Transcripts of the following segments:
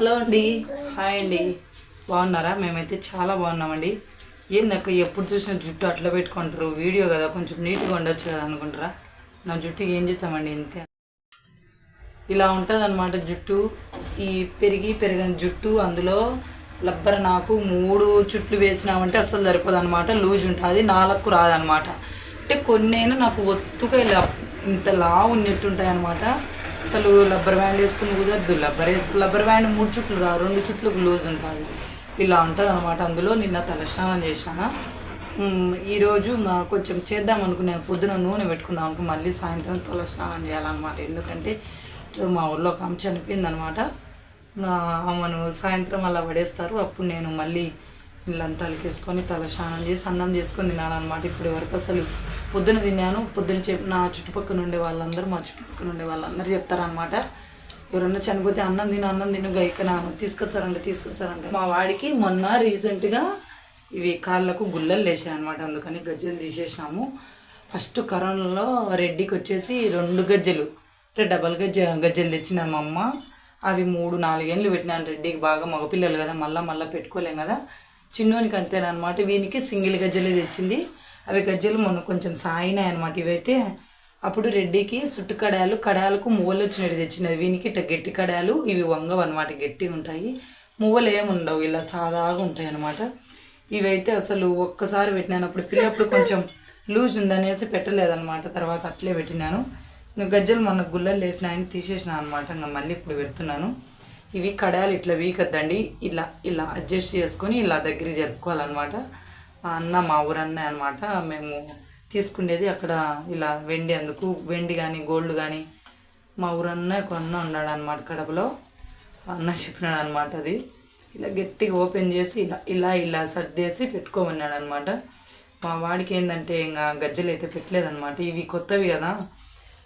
Hello అండి. Hi అండి. బాగున్నారా? మేమైతే చాలా బాగున్నామండి. ఏందక్క ఎప్పుడు చూసినా జుట్టు అట్లా పెట్టుకుంటారు. వీడియో కదా కొంచెం నీట్గా ఉండొచ్చు కదా అనుకుంటారా? నా జుట్టుకి ఏం చేస్తామండి ఇంతే. ఇలా ఉంటుంది అనమాట జుట్టు. ఈ పెరిగి పెరిగిన జుట్టు అందులో లబ్బర నాకు మూడు చుట్లు వేసినామంటే అస్సలు సరిపోదు అనమాట లూజ్ ఉంటుంది నాలకు రాదనమాట అంటే కొన్నైనా నాకు ఒత్తుగా ఇలా ఇంత లావు ఉన్నట్టు ఉంటాయి అనమాట అసలు రబ్బర్ బ్యాండ్ వేసుకుని కుదరదు. రబ్బర్ వేసుకు రబ్బర్ బ్యాండ్ మూడు చుట్లు రా రెండు చుట్లకు లూజ్ ఉంటుంది ఇలా ఉంటుంది అనమాట అందులో నిన్న తలస్నానం చేశాను. ఈరోజు ఇంకా కొంచెం చేద్దాం అనుకున్నాను. పొద్దున నూనె పెట్టుకుందాం అనుకుని మళ్ళీ సాయంత్రం తలస్నానం చేయాలన్నమాట. ఎందుకంటే మా ఊళ్ళో ఒక ఆమె చనిపోయింది అనమాట ఆమెను సాయంత్రం అలా పడేస్తారు. అప్పుడు నేను మళ్ళీ ఇల్లంతా అలికేసుకొని తల స్నానం చేసి అన్నం చేసుకొని తినాలన్నమాట ఇప్పుడు వరకు అసలు. పొద్దున తిన్నాను పొద్దున చెప్పి నా చుట్టుపక్కల ఉండే వాళ్ళందరూ మా చుట్టుపక్కల ఉండే వాళ్ళందరూ చెప్తారనమాట ఎవరన్నా చనిపోతే అన్నం తిను అన్నం తిను గైక నాన్న తీసుకొచ్చారంటే తీసుకొచ్చారంటే. మా వాడికి మొన్న రీసెంట్గా ఇవి కాళ్ళకు గుల్లలు లేచాయి అనమాట అందుకని గజ్జలు తీసేసినాము. ఫస్ట్ కరోనాలో రెడ్డికి వచ్చేసి రెండు గజ్జలు అంటే డబల్ గజ్జ గజ్జలు తెచ్చిన మా అమ్మ. అవి మూడు నాలుగేళ్ళు పెట్టినాను రెడ్డికి బాగా మగపిల్లలు కదా మళ్ళీ మళ్ళీ పెట్టుకోలేం కదా. చిన్నోనికి అంతేనమాట వీనికి సింగిల్ గజ్జలే తెచ్చింది. అవి గజ్జలు మొన్న కొంచెం సాయినాయి అనమాట ఇవైతే. అప్పుడు రెడ్డికి సుట్టు కడాయాలు కడాయాలకు మువ్వలు వచ్చినట్టు తెచ్చినది. వీనికి ఇట్లా గట్టి కడాయాలు ఇవి వంగవు అనమాట గట్టిగా ఉంటాయి. మువ్వలు ఏముండవు ఇలా సాదాగా ఉంటాయి అనమాట ఇవైతే అసలు ఒక్కసారి పెట్టినాను. అప్పుడు పిల్లప్పుడు కొంచెం లూజ్ ఉందనేసి పెట్టలేదనమాట తర్వాత అట్లే పెట్టినాను. ఇంకా గజ్జలు మొన్న గుల్లలు వేసినాయని తీసేసిన అనమాట ఇంకా మళ్ళీ ఇప్పుడు పెడుతున్నాను. ఇవి కడాయాలు ఇట్లా వీకద్దండి. ఇలా ఇలా అడ్జస్ట్ చేసుకొని ఇలా దగ్గర జరుపుకోవాలన్నమాట. మా అన్న మా ఊరన్న అనమాట మేము తీసుకునేది అక్కడ ఇలా వెండి అందుకు వెండి కానీ గోల్డ్ కానీ మా ఊరన్న కొన్న ఉన్నాడు అనమాట కడపలో అన్న చెప్పినాడు అనమాట అది. ఇలా గట్టిగా ఓపెన్ చేసి ఇలా ఇలా ఇలా సర్దేసి పెట్టుకోమన్నాడు అనమాట మా వాడికి ఏంటంటే ఇంకా గజ్జలు అయితే పెట్టలేదన్నమాట. ఇవి కొత్తవి కదా.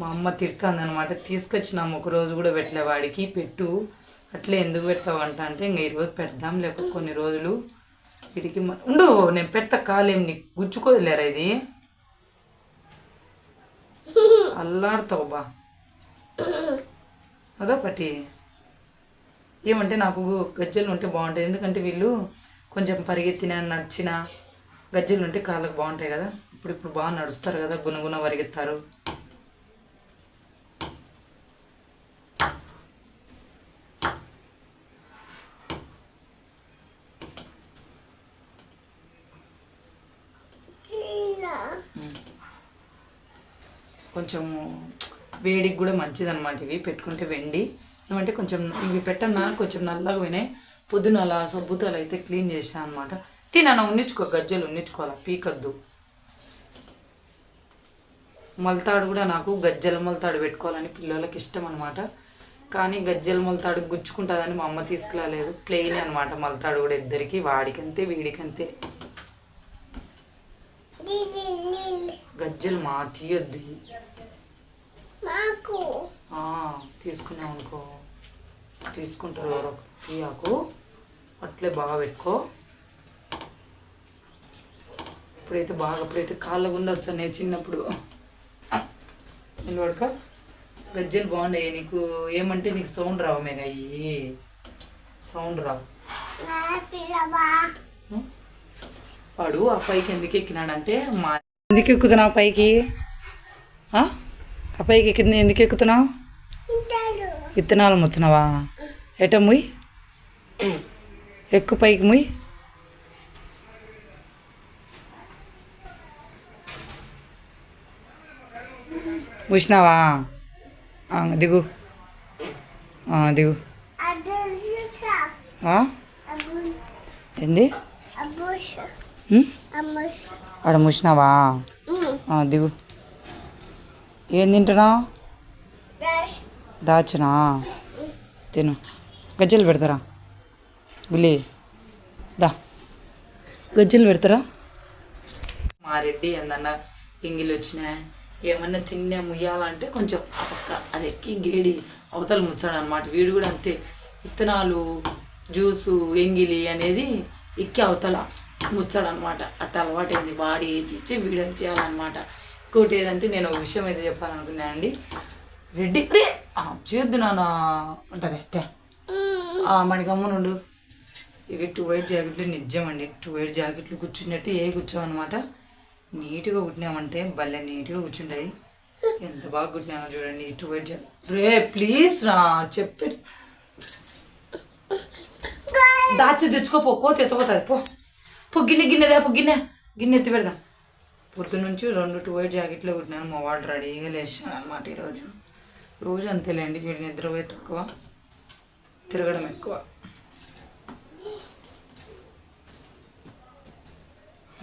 మా అమ్మ తిడుతుంది అనమాట తీసుకొచ్చినాము ఒక రోజు కూడా పెట్టలే వాడికి. పెట్టు. అట్లే ఎందుకు పెడతావంట అంటే ఇంక ఈరోజు పెడదాం లేక కొన్ని రోజులు వీడికి ఉండు నేను పెడతా కాలేం నీకు గుచ్చుకోలేరా ఇది? అల్లాడతావు బా. అదో పట్టి ఏమంటే నాకు గజ్జలు ఉంటే బాగుంటాయి. ఎందుకంటే వీళ్ళు కొంచెం పరిగెత్తినా నడిచినా గజ్జలు ఉంటే కాళ్ళకు బాగుంటాయి కదా. ఇప్పుడు ఇప్పుడు బాగా నడుస్తారు కదా గునగున పరిగెత్తారు. కొంచెం వేడికి కూడా మంచిది అనమాట ఇవి. పెట్టుకుంటే వెండి. ఏమంటే కొంచెం ఇవి పెట్టన్నా కొంచెం నల్లగా పోయినాయి పొద్దున అలా సబ్బుతో అలా అయితే క్లీన్ చేసాను అనమాట తినను ఉన్నించుకో గజ్జలు ఉన్నించుకోవాలి? పీకద్దు. మొలతాడు కూడా నాకు గజ్జల మొలతాడు పెట్టుకోవాలని పిల్లలకి ఇష్టం అనమాట కానీ గజ్జల మొలతాడు గుచ్చుకుంటుందని మా అమ్మ తీసుకురాలేదు. ప్లెయిన్ అనమాట మొలతాడు కూడా ఇద్దరికి వాడికంతే వీడికంతే. గజ్జలు మా తీయొద్దు మాకు ఆ, తీసుకున్నాం అనుకో తీసుకుంటారు ఎవరో. తీయకు. అట్లే బాగా పెట్టుకో. ఇప్పుడైతే బాగా ఇప్పుడైతే కాళ్ళ గుండా వచ్చాను నేను చిన్నప్పుడు. నిలబడక. గజ్జలు బాగున్నాయి నీకు ఏమంటే నీకు సౌండ్ రావు మేఘ అయ్యి. సౌండ్ రావు. వాడు ఆ పైకి ఎందుకు ఎక్కినాడంటే మా ఎందుకు ఎక్కుతున్నావు పైకి? ఆ? పైకి ఎక్కింది ఎందుకు ఎక్కుతున్నావు? విత్తనాలు ముచ్చినవా ఎట ముయ్? ఎక్కు పైకి ముయ్. ముసినావా? దిగు. దిగు. ఏంది? ఆడ ముసినావా? ఆ, దిగు. ఏం తింటున్నావు? దాష్ దాచునా తిను. గజ్జలు పెడతారా? గులి. దా. గజ్జలు పెడతారా? మా రెడ్డి ఏందన్నా ఎంగిలి వచ్చినాయి ఏమన్నా తిన్నా ముయ్యాలంటే కొంచెం ఆ పక్క అది ఎక్కి గేడి అవతల ముచ్చాడు అనమాట వీడు కూడా అంతే. విత్తనాలు జ్యూసు ఎంగిలి అనేది ఎక్కి అవతల. ముచ్చాడు అనమాట అట్ట అలవాటైంది. బాడీ ఇచ్చి వీడియో చేయాలన్నమాట. ఇంకోటి ఏదంటే నేను ఒక విషయం అయితే చెప్పాలనుకున్నానండి రెడ్డి రే చేయొద్దు నాన్న. ఉంటుంది అట్టే. మరి గమ్మునుండు ఇవి టూ వైట్ జాకెట్లు నిజం అండి టూ వైట్ జాకెట్లు కూర్చున్నట్టు ఏ కూర్చోమన్నమాట నీట్గా కుట్టినామంటే భలే నీట్గా కూర్చుంటాయి. ఎంత బాగా కుట్టినానో చూడండి టూ వైట్ జాకెట్ రే ప్లీజ్ రా చెప్పి. దాచి తెచ్చుకోపో కోత ఎత్తపోతుంది పో. పొగ్గిన గిన్నె గిన్నెదా గిన్నె. గిన్నె ఎత్తి పెడదాం. పొద్దు నుంచి రెండు టూ వైట్ జాకెట్లు కుట్టినాను. మా వాళ్ళు రెడీగా లేచాను అనమాట ఈరోజు. రోజు అంతేలేండి వీడి నిద్రపోయి తక్కువ. తిరగడం ఎక్కువ.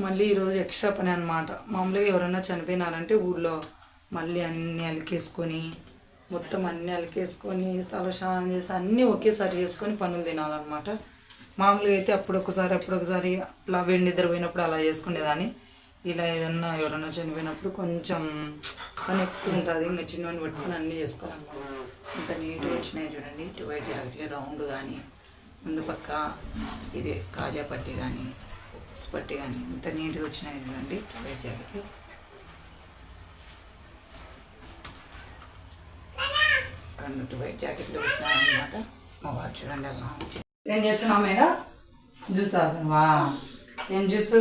మళ్ళీ ఈరోజు ఎక్స్ట్రా పని అనమాట మామూలుగా ఎవరైనా చనిపోయినారంటే ఊళ్ళో మళ్ళీ అన్నీ అలికేసుకొని మొత్తం అన్నీ అలికేసుకొని తల స్నానం చేసి అన్నీ ఒకేసారి చేసుకొని పనులు తినాలన్నమాట. మామూలుగా అయితే అప్పుడు ఒకసారి అప్పుడు ఒకసారి అట్లా వేడి నిద్ర పోయినప్పుడు అలా చేసుకునేదాన్ని. ఇలా ఏదన్నా ఎవరైనా చనిపోయినప్పుడు కొంచెం పని ఎక్కువ ఉంటుంది ఇంకా చిన్నవని పట్టుకొని అన్నీ చేసుకోవాలి. ఇంత నీట్గా వచ్చినాయి చూడండి. టూ వైట్ జాకెట్లు రౌండ్ కానీ ముందు పక్క ఇది కాజా పట్టి కానీ పట్టి కానీ ఇంత నీట్గా వచ్చినాయి చూడండి. టూ వైట్ జాకెట్లు. రెండు టూ వైట్ జాకెట్లు వచ్చినాయి అనమాట మా వాడు చూడండి అలా ఏం చేస్తున్నావు మేఘా జ్యూస్ తాగుతున్నావా? ఏం జ్యూస్?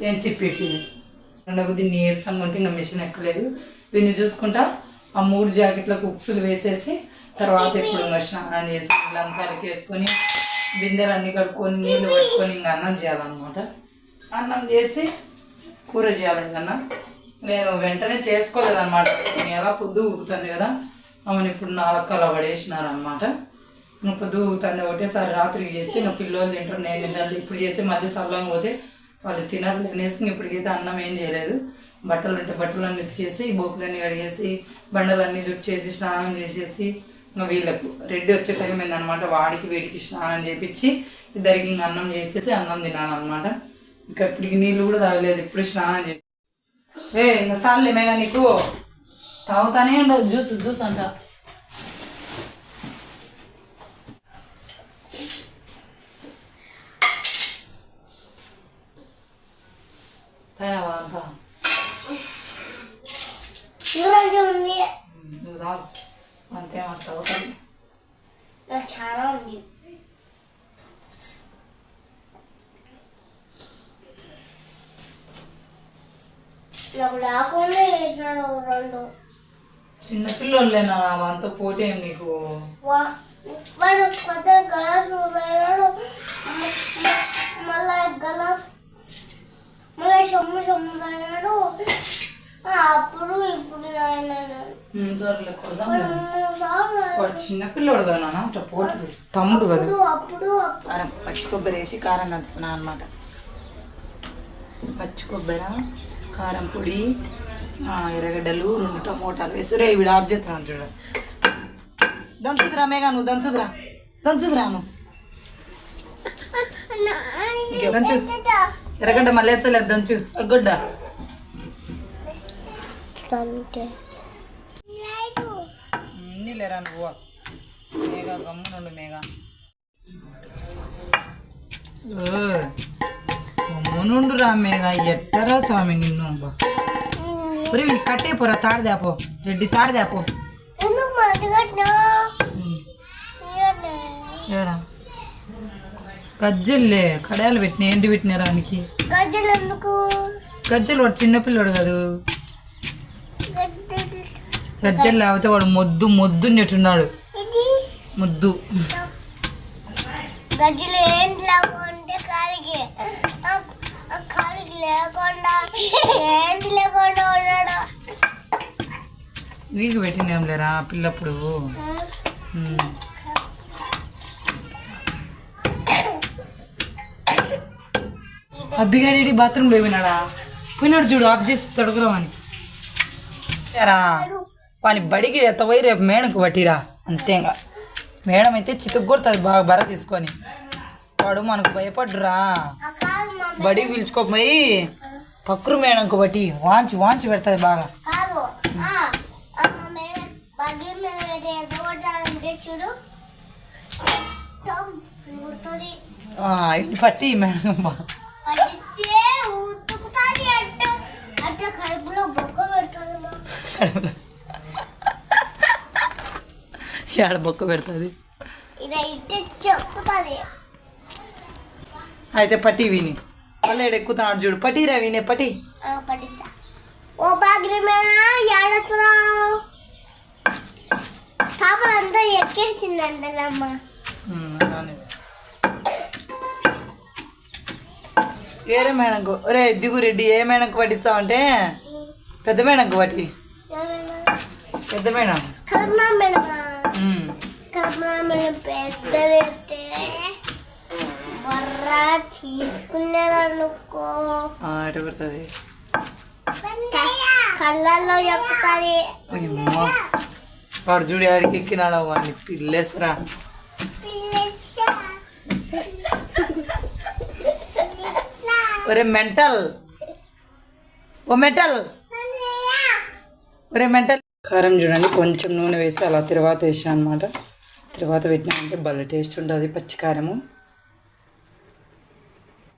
ఏం చెప్పేటి నాకు దీన్ని నీరసంగా ఉంటే ఇంకా మిషన్ ఎక్కలేదు. వీన్ని చూసుకుంటా. ఆ మూడు జాకెట్లకు ఉక్సులు వేసేసి తర్వాత ఇప్పుడు ఇంకా స్నానం చేసి ఇల్లంతా వేసుకొని బిందెలు అన్ని కడుక్కొని నీళ్ళు పట్టుకొని ఇంకా అన్నం చేయాలన్నమాట. అన్నం చేసి కూర చేయాలి కన్నా నేను వెంటనే చేసుకోలేదన్నమాట. నేను ఎలా పొద్దు ఊగుతుంది కదా? అవును ఇప్పుడు నాలుగు కల పడేసినారనమాట నువ్వు పొద్దు ఊగుతుంది ఒకటేసారి రాత్రికి చేసి నువ్వు పిల్లలు తింటారు నేను తింటాను ఇప్పుడు చేసి మధ్య సల్లం పోతే వాళ్ళు తినరు అనేసి ఇప్పటికైతే అన్నం ఏం చేయలేదు. బట్టలు ఉంటే బట్టలన్నీ ఉతికేసి బోకులన్నీ కడిగేసి బండలన్నీ దుడిచేసి స్నానం చేసేసి ఇంకా వీళ్ళకు రెడ్డి వచ్చే టైం ఏందనమాట వాడికి వీడికి స్నానం చేపించి ఇద్దరికి అన్నం చేసేసి అన్నం తినాలన్నమాట. అనమాట ఇంకా ఇప్పటికి నీళ్ళు కూడా తాగలేదు ఇప్పుడు స్నానం చేసి ఏ ఇంకా సార్లే మేఘ నీకు తాగుతానే ఉండవు. జ్యూస్ జ్యూస్ అంట. తాగావా అంతా? నాకు రెండు. చిన్నపిల్లలేనా అంత పోటీ ఏం నీకు? వా- వాడు కొత్త గలాస్ ఉన్నాడు మళ్ళా గలాస్ మళ్ళీ సొమ్ము సొమ్ము తాగినాడు. ఆ, అప్పుడు ఇప్పుడు సర్లే కొడదాం వాడు వాడు చిన్నపిల్లోడు కదా నాన్న అట్లా పోటీ తమ్ముడు కదా. అప్పుడు పచ్చి కొబ్బరి వేసి కారం దంచుతున్నాను అనమాట పచ్చి కొబ్బరి? కారం పొడి ఆ, ఎర్రగడ్డలు రెండు టమోటాలు వేసి రే ఆఫ్ చేస్తున్నాను చూడ. దంచుదురా మేఘా నువ్వు దంచుదురా దంచుదురా నువ్వు. దంచు ఎర్రగడ్డ మళ్ళీ వచ్చలేదు దంచు అగ్గొడ్డ లేరా నువ్వు? మేఘా గమ్మునుండు మేఘా. గమ్మునుండు రా మేఘా ఎట్టరా స్వామి నిన్ను. ఒరే కట్టే పోరా తాడదాపో రెడ్డి తాడదాపో ఎందుకు మందుగట్టినా ఏడా? గజ్జెల్లే కడాయాలు పెట్టిన ఏంటి పెట్టిన రానికి? గజ్జలు వాడు చిన్నపిల్లడు కాదు. గజ్జలు. లేకపోతే వాడు మొద్దు ముద్దు. గజ్జలు ఏంటి లేకుంటే కాలికి లేకుండా ఏంటి లేకుండా ఉన్నాడు? పెట్టినేం లేరా పిల్లప్పుడు? ఉమ్. అబ్బిగాడి బాత్రూంలో పోయినాడా పోయినాడు చూడు ఆఫ్ చేసి తొడగలమని రా వాని బడికి ఎత్తపోయి రేపు మేడంకు పట్టిరా అంతేగా. మేడం అయితే చితుకు కొడుతుంది బాగా బర తీసుకొని. వాడు మనకు భయపడ్డురా. బడికి పిలుచుకోపోయి పక్కురు మేడంకు బట్టి వాంచి వాంచి పెడుతుంది బాగా. పెట్టి మేడం బాగా బొక్క పెడుతుంది ఏడ బొక్క అయితే పట్టి విని. ఏడు ఎక్కుతున్నాడు చూడు. పట్టిరా వినే పట్టి పట్టించా ఓ చేపలంతా ఎక్కేసిందంటమ్మా. ఏరే మేడంకు? ఒరే దిగు రెడ్డి ఏ మేడంకు పట్టించావంటే పెద్ద మేడంకు పట్టి. పెద్ద మేడం. కర్మా మేడమా ఉమ్. కర్మా మేడం పెద్ద పెడితే బర్రా తీసుకునేదనుకో. ఆ, ఎటు పెడుతుంది? కళ్ళల్లో ఎక్కుతుంది. అమ్మా వాడు చూడు ఆడికి ఎక్కినాడు వాడిని పిల్లేసరా. ఒరే మెంటల్. ఓ మెంటల్. ఒరే మెంటల్. కారం చూడండి కొంచెం నూనె వేసి అలా తిరువాత వేసాను అనమాట తిరువాత పెట్టినామంటే భలే టేస్ట్ ఉంటుంది పచ్చికారము.